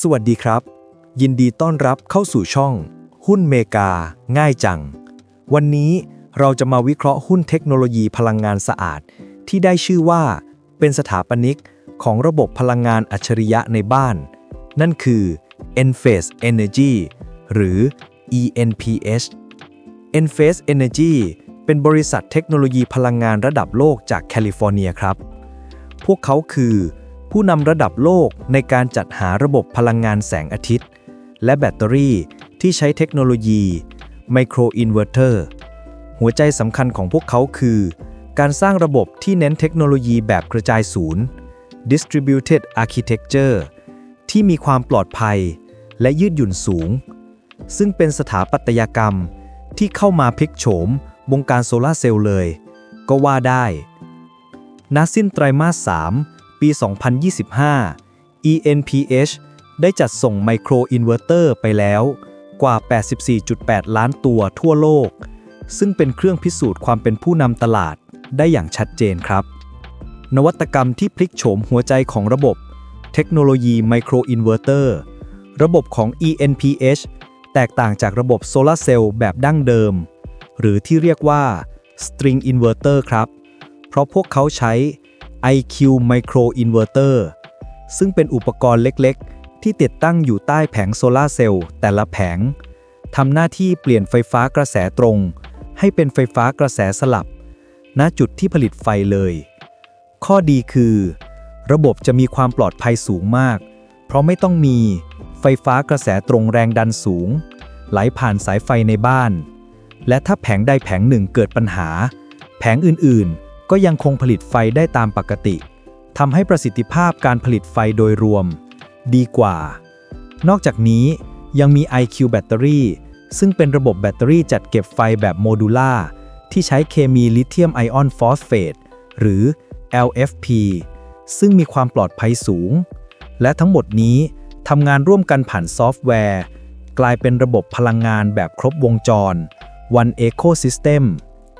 สวัสดีครับ ยินดีต้อนรับเข้าสู่ช่อง หุ้นเมกา ง่ายจัง วันนี้เราจะมาวิเคราะห์หุ้นเทคโนโลยีพลังงานสะอาด ที่ได้ชื่อว่าเป็นสถาปนิกของระบบพลังงานอัจฉริยะในบ้าน นั่นคือ Enphase Energy หรือ ENPH Enphase Energy เป็นบริษัทเทคโนโลยีพลังงานระดับโลกจากแคลิฟอร์เนียครับ พวกเขาคือ ผู้นำระดับโลกในการจัดหาระบบพลังงานแสงอาทิตย์ และแบตเตอรี่ที่ใช้เทคโนโลยีไมโครอินเวอร์เตอร์หัวใจสำคัญของพวกเขาคือ การสร้างระบบที่เน้นเทคโนโลยีแบบกระจายศูนย์ distributed architecture ที่มีความปลอดภัยและยืดหยุ่นสูง ซึ่งเป็นสถาปัตยกรรมที่เข้ามาพลิกโฉมวงการโซลาเซลล์เลย ก็ว่าได้ณสิ้นไตรมาส 3 ปี 2025 ENPH ได้จัดส่งไมโครอินเวอร์เตอร์ไปแล้วกว่า 84.8 ล้านตัวทั่วโลก ซึ่งเป็นเครื่องพิสูจน์ความเป็นผู้นำตลาดได้อย่างชัดเจนครับ นวัตกรรมที่พลิกโฉมหัวใจของระบบ เทคโนโลยีไมโครอินเวอร์เตอร์ระบบของ ENPH แตกต่างจากระบบโซลาร์เซลล์แบบดั้งเดิม หรือที่เรียกว่า String Inverter ครับ เพราะพวกเขาใช้ IQ Micro Inverter ซึ่งเป็นอุปกรณ์เล็กๆ ที่ติดตั้งอยู่ใต้แผงโซลาร์เซลล์แต่ละแผงทำหน้าที่เปลี่ยนไฟฟ้ากระแสตรง ให้เป็นไฟฟ้ากระแสสลับ ณจุดที่ผลิตไฟเลย ข้อดีคือ ระบบจะมีความปลอดภัยสูงมาก เพราะไม่ต้องมีไฟฟ้ากระแสตรงแรงดันสูง ไหลผ่านสายไฟในบ้าน และถ้าแผงใดแผงหนึ่งเกิดปัญหา แผงอื่นๆ ก็ยังคงผลิตไฟได้ตามปกติทำให้ประสิทธิภาพการผลิตไฟโดยรวม ดีกว่า นอกจากนี้ยังมี IQ แบตเตอรี่ซึ่งเป็นระบบแบตเตอรี่จัดเก็บไฟแบบโมดูล่าที่ใช้เคมีลิเธียมไอออนฟอสเฟตหรือ LFP ซึ่งมีความปลอดภัยสูง และทั้งหมดนี้ทำงานร่วมกันผ่านซอฟต์แวร์ กลายเป็นระบบพลังงานแบบครบวงจร One Ecosystem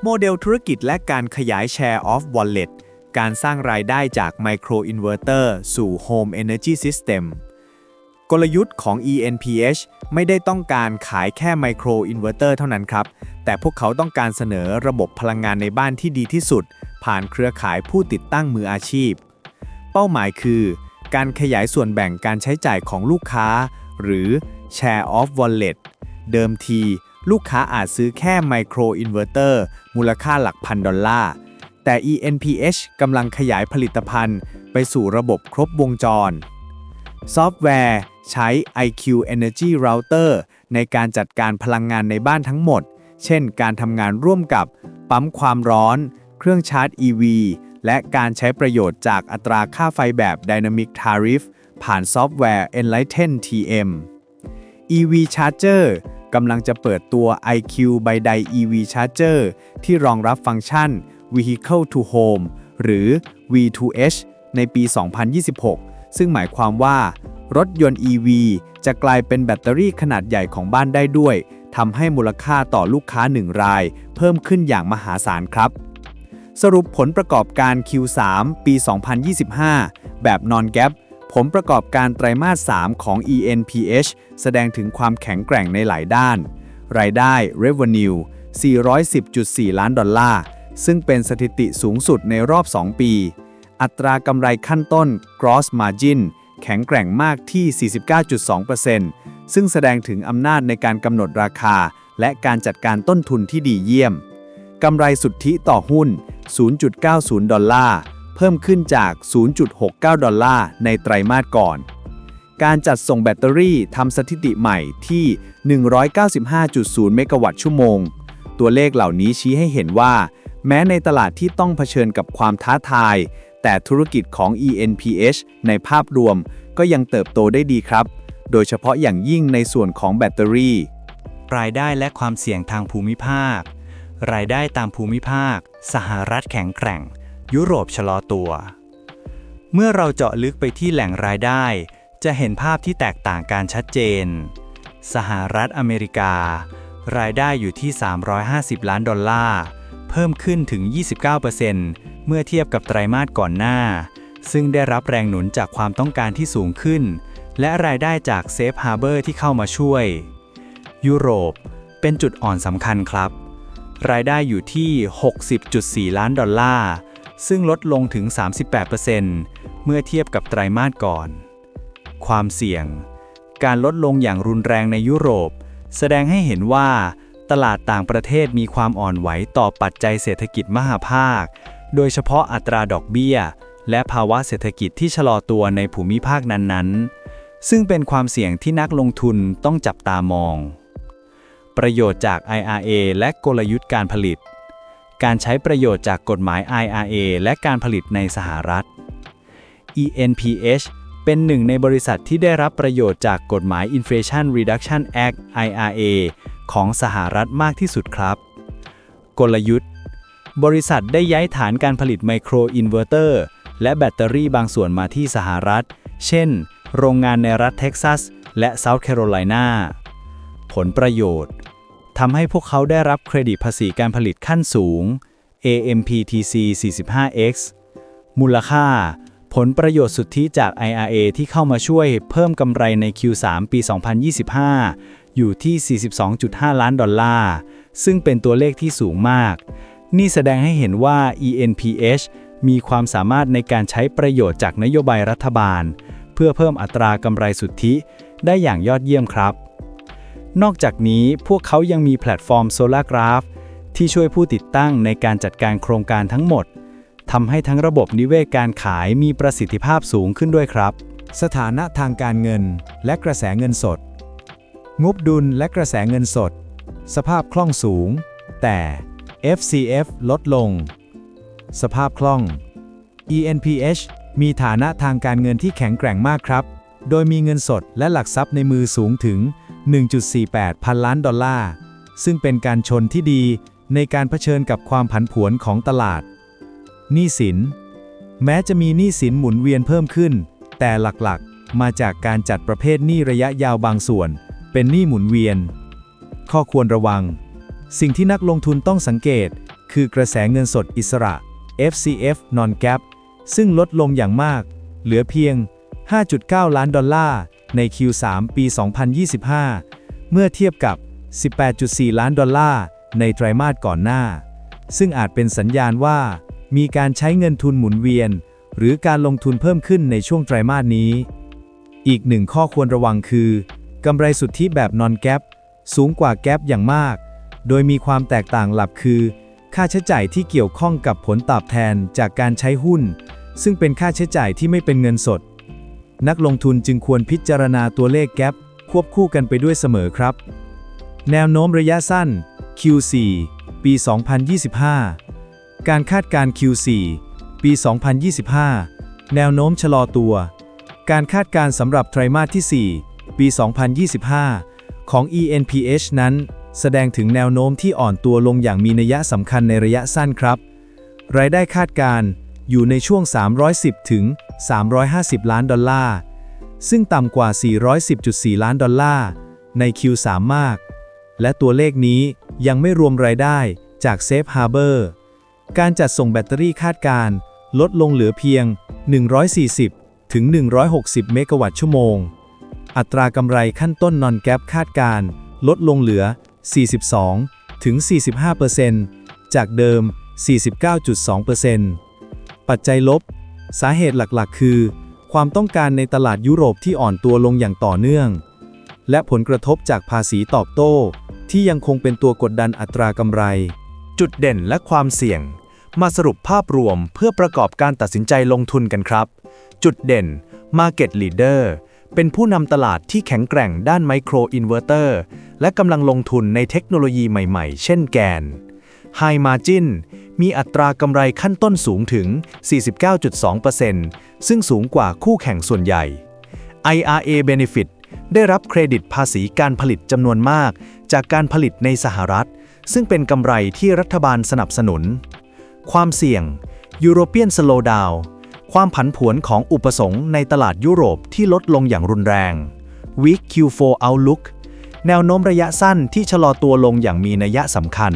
โมเดลธุรกิจและการขยาย Share of Wallet การสร้างรายได้จาก Micro Inverter สู่ Home Energy System กลยุทธ์ของ ENPH ไม่ได้ต้องการขายแค่ Micro Inverter เท่านั้นครับ แต่พวกเขาต้องการเสนอระบบพลังงานในบ้านที่ดีที่สุด ผ่านเครือข่ายผู้ติดตั้งมืออาชีพ เป้าหมายคือ การขยายส่วนแบ่งการใช้จ่ายของลูกค้า หรือ Share of Wallet เดิมที ลูกค้าอาจซื้อแค่ Micro Inverter มูลค่าหลักพันดอลลาร์ แต่ ENPH กำลังขยายผลิตภัณฑ์ ไปสู่ระบบครบวงจร ซอฟต์แวร์ ใช้ IQ Energy Router ในการจัดการพลังงานในบ้านทั้งหมด เช่น การทำงานร่วมกับ ปั๊มความร้อน เครื่องชาร์จ EV และการใช้ประโยชน์จากอัตราค่าไฟแบบ Dynamic Tariff ผ่านซอฟต์แวร์ Enlighten TM EV Charger กำลังจะเปิดตัว IQ by d i EV Charger ที่รองรับฟังก์ชัน Vehicle to Home หรือ V2H ในปี 2026 ซึ่งหมายความว่า รถยนต์ EV จะกลายเป็นแบตเตอรี่ขนาดใหญ่ของบ้านได้ด้วยทำให้มูลค่าต่อลูกค้า 1 ราย เพิ่มขึ้นอย่างมหาศาลครับ สรุปผลประกอบการ Q3 ปี 2025 แบบ non-GAAP ผลประกอบการไตรมาส 3 ของ ENPH แสดงถึงความแข็งแกร่งในหลายด้าน รายได้ revenue 410.4 ล้านดอลลาร์ ซึ่งเป็นสถิติสูงสุดในรอบ 2 ปี อัตรากำไรขั้นต้น gross margin แข็งแกร่งมากที่ 49.2%ซึ่งแสดงถึงอำนาจในการกำหนดราคา และการจัดการต้นทุนที่ดีเยี่ยม กำไรสุทธิต่อหุ้น 0.90 ดอลลาร์ เพิ่มขึ้นจาก 0.69 ดอลลาร์ในไตรมาสก่อน การจัดส่งแบตเตอรี่ทำสถิติใหม่ที่ 195.0 เมกะวัตต์ชั่วโมง ตัวเลขเหล่านี้ชี้ให้เห็นว่า แม้ในตลาดที่ต้องเผชิญกับความท้าทาย แต่ธุรกิจของ ENPH ในภาพรวมก็ยังเติบโตได้ดีครับ โดยเฉพาะอย่างยิ่งในส่วนของแบตเตอรี่ รายได้และความเสี่ยงทางภูมิภาค รายได้ตามภูมิภาค สหรัฐแข็งแกร่ง ยุโรปชะลอตัว เมื่อเราเจาะลึกไปที่แหล่งรายได้ จะเห็นภาพที่แตกต่างกันชัดเจน สหรัฐอเมริกา รายได้อยู่ที่ 350 ล้านดอลลาร์ เพิ่มขึ้นถึง 29%เมื่อเทียบกับไตรมาสก่อนหน้า ซึ่งได้รับแรงหนุนจากความต้องการที่สูงขึ้น และรายได้จากเซฟฮาร์เบอร์ที่เข้ามาช่วย ยุโรปเป็นจุดอ่อนสำคัญครับ รายได้อยู่ที่ 60.4 ล้านดอลลาร์ ซึ่งลดลงถึง 38%เมื่อเทียบกับไตรมาสก่อน ความเสี่ยง การลดลงอย่างรุนแรงในยุโรป แสดงให้เห็นว่า ตลาดต่างประเทศมีความอ่อนไหวต่อปัจจัยเศรษฐกิจมหาภาค โดยเฉพาะอัตราดอกเบี้ย และภาวะเศรษฐกิจที่ชะลอตัวในภูมิภาคนั้นๆ ซึ่งเป็นความเสี่ยงที่นักลงทุนต้องจับตามอง ประโยชน์จาก IRA และกลยุทธ์การผลิต การใช้ประโยชน์จากกฎหมาย IRA และการผลิตในสหรัฐ ENPH เป็นหนึ่งในบริษัทที่ได้รับประโยชน์จากกฎหมาย Inflation Reduction Act IRA ของสหรัฐมากที่สุดครับ กลยุทธ์ บริษัทได้ย้ายฐานการผลิตไมโครอินเวอร์เตอร์และแบตเตอรี่บางส่วนมาที่สหรัฐ เช่น โรงงานในรัฐเท็กซัส และเซาท์แคโรไลนา ผลประโยชน์ ทำให้พวกเขาได้รับเครดิตภาษีการผลิตขั้นสูง AMPTC 45X มูลค่า ผลประโยชน์สุทธิจาก IRA ที่เข้ามาช่วยเพิ่มกำไรใน Q3 ปี 2025 อยู่ที่ 42.5 ล้านดอลลาร์ ซึ่งเป็นตัวเลขที่สูงมาก นี่แสดงให้เห็นว่า ENPH มีความสามารถในการใช้ประโยชน์จากนโยบายรัฐบาล เพื่อเพิ่มอัตรากำไรสุทธิได้อย่างยอดเยี่ยมครับ นอกจากนี้พวกเขายังมีแพลตฟอร์ม Solar Graph ที่ช่วยผู้ติดตั้งในการจัดการโครงการทั้งหมดทำให้ทั้งระบบนิเวศการขายมีประสิทธิภาพสูงขึ้นด้วยครับ สถานะทางการเงินและกระแสเงินสด งบดุลและกระแสเงินสด สภาพคล่องสูง แต่ FCF ลดลง สภาพคล่อง ENPH มีฐานะทางการเงินที่แข็งแกร่งมากครับ โดยมีเงินสดและหลักทรัพย์ในมือสูงถึง 1.48 พันล้านดอลลาร์ ซึ่งเป็นการชนที่ดีในการเผชิญกับความผันผวนของตลาด หนี้สิน แม้จะมีหนี้สินหมุนเวียนเพิ่มขึ้น แต่หลักๆ มาจากการจัดประเภทหนี้ระยะยาวบางส่วน เป็นหนี้หมุนเวียน ข้อควรระวัง สิ่งที่นักลงทุนต้องสังเกต คือกระแสเงินสดอิสระ FCF non-gap ซึ่งลดลงอย่างมาก เหลือเพียง 5.9 ล้านดอลลาร์ ใน Q3 ปี 2025 เมื่อเทียบกับ 18.4 ล้านดอลลาร์ ในไตรมาสก่อนหน้า ซึ่งอาจเป็นสัญญาณว่า มีการใช้เงินทุนหมุนเวียน หรือการลงทุนเพิ่มขึ้นในช่วงไตรมาสนี้ อีกหนึ่งข้อควรระวังคือกำไรสุทธิแบบ non-gap สูงกว่า gap อย่างมาก โดยมีความแตกต่างหลักคือ ค่าใช้จ่ายที่เกี่ยวข้องกับผลตอบแทนจากการใช้หุ้น ซึ่งเป็นค่าใช้จ่ายที่ไม่เป็นเงินสด นักลงทุนจึงควรพิจารณาตัวเลข gap ควบคู่กันไปด้วยเสมอครับ แนวโน้มระยะสั้น Q4 ปี 2025 การคาดการณ์ Q4 ปี 2025 แนวโน้มชะลอตัว การคาดการณ์สำหรับไตรมาสที่ 4 ปี 2025 ของ ENPH นั้น แสดงถึงแนวโน้มที่อ่อนตัวลงอย่างมีนัยสำคัญในระยะสั้นครับ รายได้คาดการณ์ อยู่ในช่วง 310 ถึง 350 ล้านดอลลาร์ ซึ่งต่ำกว่า 410.4 ล้านดอลลาร์ ใน Q3 มาก และตัวเลขนี้ยังไม่รวมรายได้จาก Safe Harbor การจัดส่งแบตเตอรี่คาดการณ์ลดลงเหลือเพียง 140 ถึง 160 เมกะวัตต์ชั่วโมง อัตรากำไรขั้นต้นนอนแก p คาดการณ์ลดลงเหลือ 42 ถึง 45%จากเดิม 49.2% ปัจจัยลบ สาเหตุหลักๆ คือ ความต้องการในตลาดยุโรปที่อ่อนตัวลงอย่างต่อเนื่อง และผลกระทบจากภาษีตอบโต้ ที่ยังคงเป็นตัวกดดันอัตรากำไร จุดเด่นและความเสี่ยง มาสรุปภาพรวมเพื่อประกอบการตัดสินใจลงทุนกันครับ จุดเด่น Market Leader เป็นผู้นำตลาดที่แข็งแกร่งด้านไมโครอินเวอร์เตอร์และกำลังลงทุนในเทคโนโลยีใหม่ๆ เช่นแกน High Margin มีอัตรากำไรขั้นต้นสูงถึง 49.2%ซึ่งสูงกว่าคู่แข่งส่วนใหญ่ IRA Benefit ได้รับเครดิตภาษีการผลิตจำนวนมาก จากการผลิตในสหรัฐ ซึ่งเป็นกำไรที่รัฐบาลสนับสนุน ความเสี่ยง European Slowdown ความผันผวนของอุปสงค์ในตลาดยุโรปที่ลดลงอย่างรุนแรง Weak Q4 Outlook แนวโน้มระยะสั้นที่ชะลอตัวลงอย่างมีนัยสำคัญ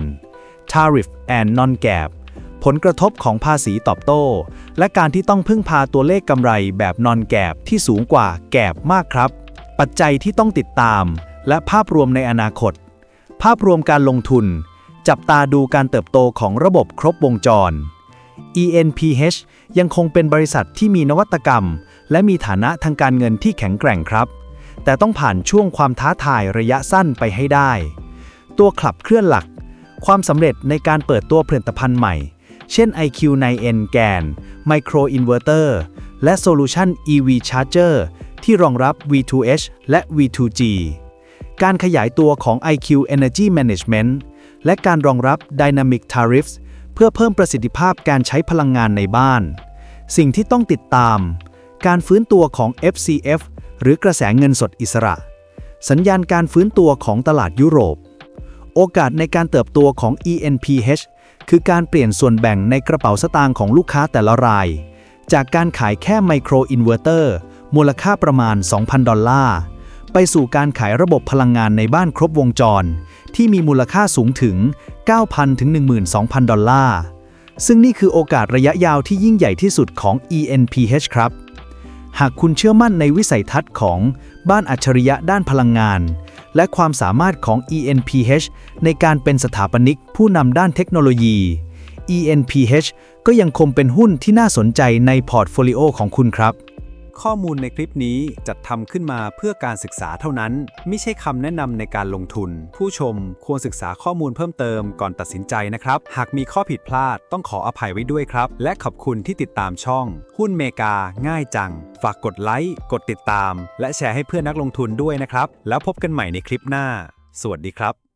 Tariff and Non-Gap ผลกระทบของภาษีตอบโต้ และการที่ต้องพึ่งพาตัวเลขกำไรแบบนอนแกบที่สูงกว่าแกบมากครับ ปัจจัยที่ต้องติดตาม และภาพรวมในอนาคต ภาพรวมการลงทุน จับตาดูการเติบโตของระบบครบวงจร ENPH ยังคงเป็นบริษัทที่มีนวัตกรรม และมีฐานะทางการเงินที่แข็งแกร่งครับ แต่ต้องผ่านช่วงความท้าทายระยะสั้นไปให้ได้ ตัวขับเคลื่อนหลัก ความสำเร็จในการเปิดตัวผลิตภัณฑ์ใหม่ เช่น IQ9N GAN Micro Inverter และ Solution EV Charger ที่รองรับ V2H และ V2G การขยายตัวของ IQ Energy Management และการรองรับ Dynamic Tariffs เพื่อเพิ่มประสิทธิภาพการใช้พลังงานในบ้าน สิ่งที่ต้องติดตาม การฟื้นตัวของ FCF หรือกระแสเงินสดอิสระ สัญญาณการฟื้นตัวของตลาดยุโรป โอกาสในการเติบโตของ ENPH คือการเปลี่ยนส่วนแบ่งในกระเป๋าสตางค์ของลูกค้าแต่ละราย จากการขายแค่ไมโครอินเวอร์เตอร์มูลค่าประมาณ 2,000 ดอลลาร์ ไปสู่การขายระบบพลังงานในบ้านครบวงจร ที่มีมูลค่าสูงถึง 9,000 ถึง 12,000 ดอลลาร์ ซึ่งนี่คือโอกาสระยะยาวที่ยิ่งใหญ่ที่สุดของ ENPH ครับ หากคุณเชื่อมั่นในวิสัยทัศน์ของบ้านอัจฉริยะด้านพลังงาน และความสามารถของ ENPH ในการเป็นสถาปนิกผู้นำด้านเทคโนโลยี ENPH ก็ยังคงเป็นหุ้นที่น่าสนใจในพอร์ตโฟลิโอของคุณครับ ข้อมูลในคลิปนี้จัดทำขึ้นมาเพื่อการศึกษาเท่านั้น ไม่ใช่คำแนะนำในการลงทุน ผู้ชมควรศึกษาข้อมูลเพิ่มเติมก่อนตัดสินใจนะครับ หากมีข้อผิดพลาดต้องขออภัยไว้ด้วยครับ และขอบคุณที่ติดตามช่อง หุ้นเมกา ง่ายจัง ฝากกดไลค์กดติดตาม และแชร์ให้เพื่อนนักลงทุนด้วยนะครับ แล้วพบกันใหม่ในคลิปหน้า สวัสดีครับ